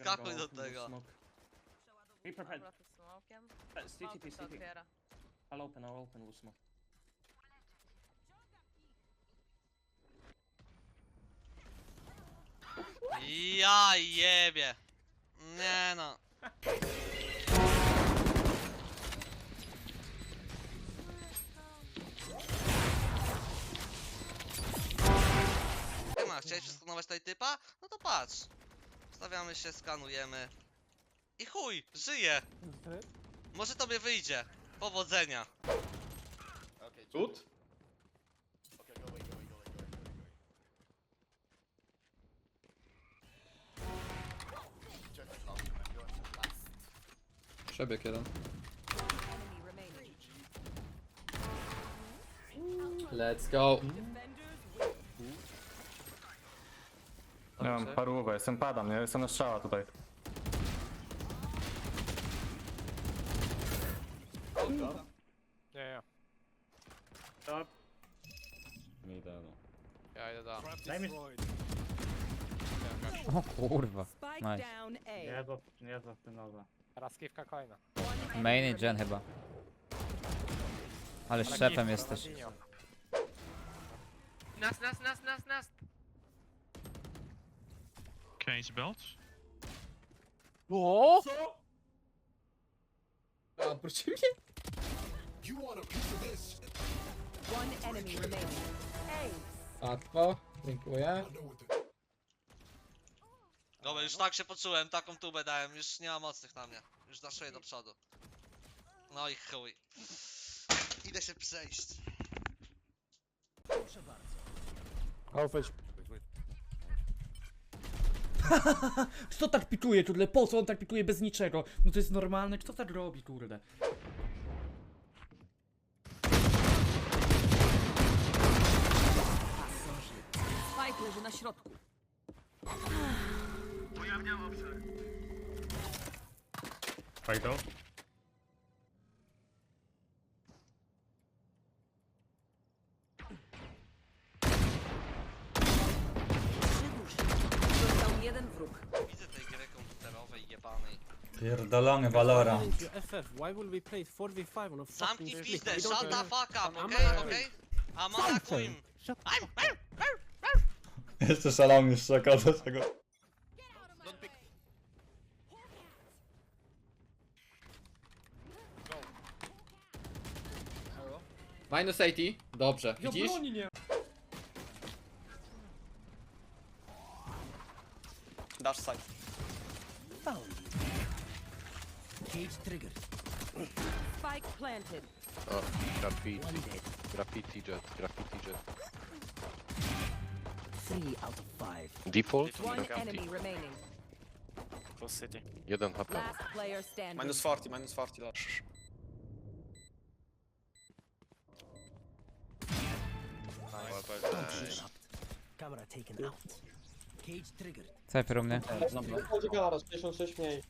Skakuj do tego. Be prepared. Dobra, to smokiem. Uh, CT, Smoke się CT. otwiera. I'll open, I'll open with smoke. Ja jebie. Nie no. Nie ma, chciałeś przeskanować tutaj typa? No to patrz. Stawiamy się, skanujemy. I chuj, żyje. Może tobie wyjdzie. Powodzenia. Okay, Good? Okay, go away, go away, go away, go away, go away. Check the top. You're last. Przebieg jeden. Let's go. Nie mam parówę, jestem padam, nie? Jestem na strzała tutaj. Nie, nie. Nie idealno. Ja idę da. Daj mi... O kurwa. Spike Nice. down A. Nie za, nie za synowa. Raskiwka coina. Main i gen chyba. Ale szefem jesteś. Nas, nas, nas, nas, nas! Cage belt. O! A, oprócz mnie? One enemy remaining. Łatwo. Dziękuję. Dobra, już tak się poczułem, taką tubę dałem, już nie ma mocnych na mnie. Już daszuję do przodu. No i chuj. Idę się przejść. Kto tak pikuje, kurde? Po co on tak pikuje bez niczego? No to jest normalne, kto tak robi, kurde? Spike leży na środku. Fajto? Pierdolony Valorant. FF, why will we play 4v5 on a Zamknij fucking pizdę, We don't shut the have- fuck up, I'm okej, not- okej? Shut I'm, Jeszcze szalał mi szczeka do tego. Minus 80. Dobrze, widzisz? broni nie Dash side. Spike planted. Oh, graffiti. Graffiti jet, graffiti jet. Three out of five. Default? One enemy remaining. Close city. Jeden HP. Last player standing. Minus 40, minus 40 last. Camera taken out. Cage triggered. Cypher u mnie. Chodzi garaż, 56 mniej.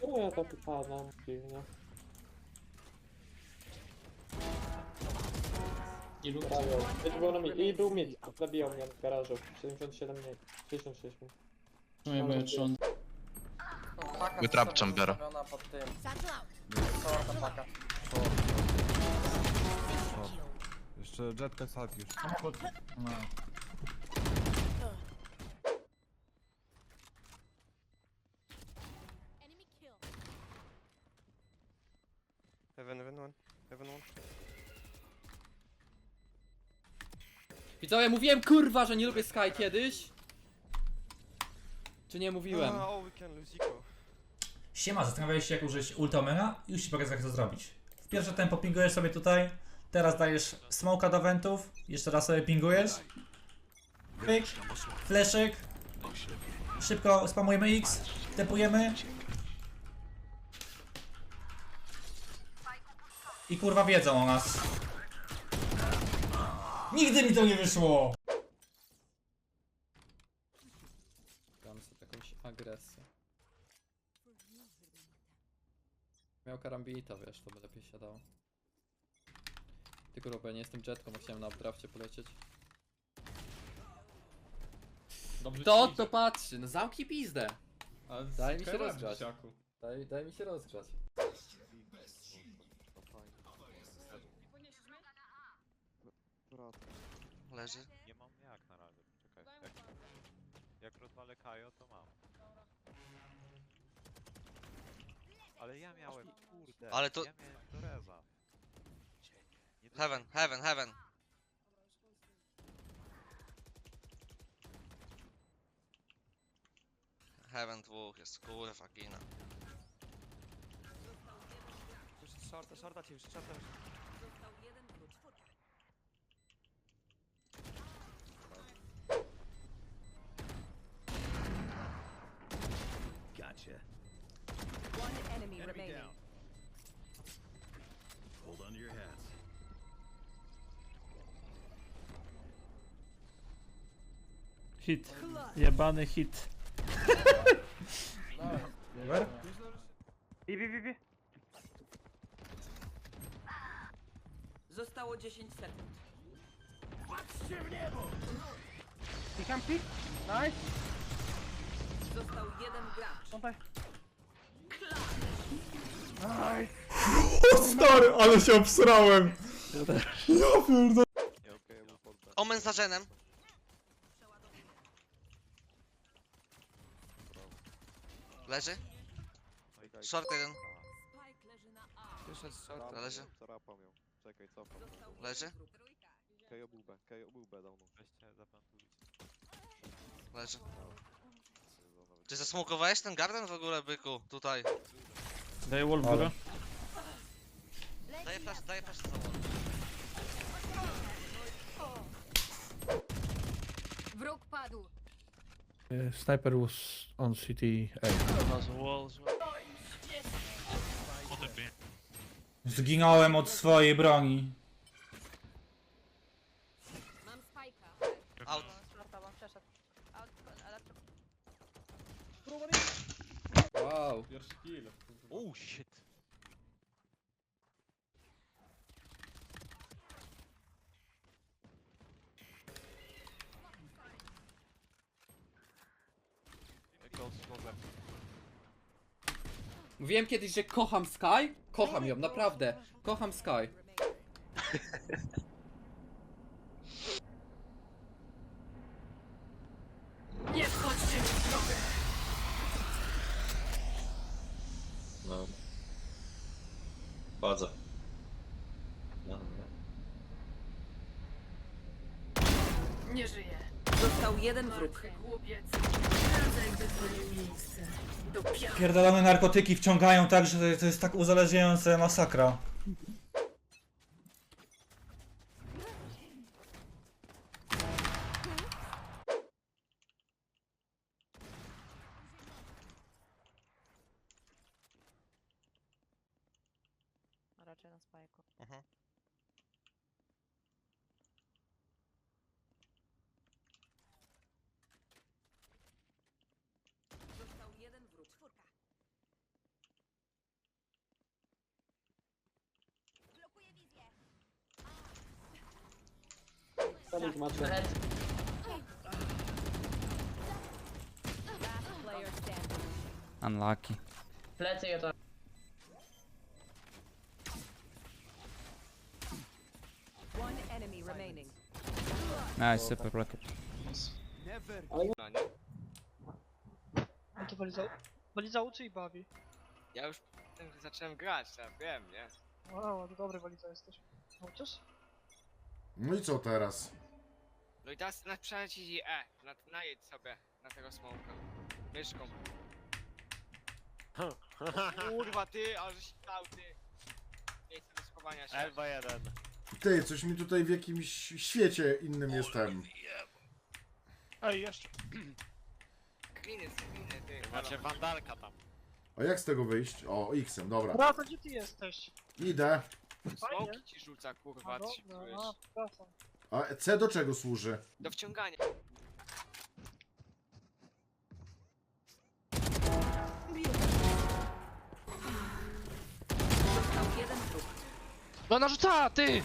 Czemu ja tak upadam dziwnie? I był mi, i był mi, zabijał mnie w garażu. 77 mniej, 66 mniej. Wytrap chambera. Jeszcze jetka sad już. Heaven, heaven one. Heaven one. Widzowie, mówiłem kurwa, że nie lubię Sky kiedyś? Czy nie mówiłem? Oh, we can lose eco. Siema, zastanawiałeś się jak użyć ultomera? Już ci pokażę jak to zrobić. W pierwsze tempo pingujesz sobie tutaj, teraz dajesz smoka do wentów, jeszcze raz sobie pingujesz. Pyk, fleszyk. Szybko spamujemy X, tepujemy. I kurwa wiedzą o nas. Nigdy mi to nie wyszło! Dam sobie jakąś agresję. Miał karambita, wiesz, to by lepiej siadało. Ty ja nie jestem jetką, a chciałem na updrafcie polecieć. Dobrze To ci to patrzy, no zamknij pizdę. Ale daj mi się rozgrzać. Daj, daj mi się rozgrzać. Leży. Nie mam jak na razie, czekaj. Jak, jak rozwalę Kajo, to mam. Ale ja miałem, kurde, Ale to- ja miałem Toreza. Nie Heaven, heaven, heaven. Heaven dwóch jest, kurwa, gina. Shorta, shorta ci, shorta. Gotcha. One enemy remaining. Hold on to your hats. Hit. Jebany hit. Zostało 10 sekund. Został jeden gracz. Stary, ale się obsrałem. Omen za Jenem. Leży. Short jeden. Wyszedł z shorta. Czekaj, cofam. Leży? Kajo był B, Kajo był B dawno. Weźcie, zaplantujcie. Leży. Czy zasmokowałeś ten garden w ogóle, byku? Tutaj. Daję wall w górę. Daję flash, daję flash za wall. Wróg padł. Sniper was on city A. Zginąłem od swojej broni. Mam spajka. Out. Wow. Oh shit! Mówiłem kiedyś, że kocham Sky? Kocham ją, naprawdę. Kocham Sky. No. Wchodzę. No, Nie żyje. Został jeden wróg. Pierdolone narkotyki wciągają tak, że to jest tak uzależniające masakra. Raczej na spajku. Mhm. Został jeden wróg. Czwórka. Blokuję wizję. Player standing. Unlucky. One enemy remaining. Nice, super rocket. On to wali za... Wali za uczy i bawi. Ja już zacząłem grać, ja wiem, nie? Wow, to dobry walica jesteś. Chociaż? No i co teraz? No i teraz na przeleci E, na, najedź sobie na tego smoka. Myszką. Kurwa ty, ale żeś stał ty. Miejsce do schowania się. L2-1. Ty, coś mi tutaj w jakimś świecie innym jestem. Ej, jeszcze. Gliny, gliny ty. Macie wandalka tam. A jak z tego wyjść? O, X-em, dobra. Brata, gdzie ty jesteś? Idę. Smoki ci rzuca kurwa, A, ty się dobra, czujesz. a, przepraszam. A C do czego służy? Do wciągania. Został jeden wróg. No narzuca, ty!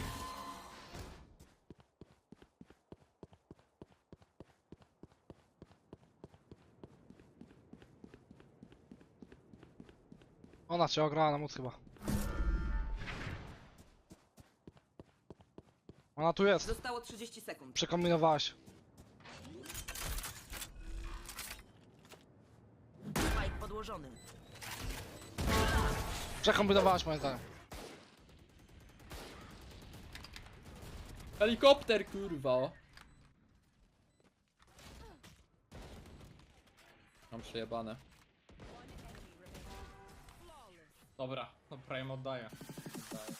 Ona cię ograła na móc chyba. Ona tu jest. Zostało 30 sekund. Przekombinowałaś. Spike podłożony. Przekombinowałaś moim zdaniem. Helikopter, kurwa! Mam przejebane. Dobra, no prawie oddaję. Daję.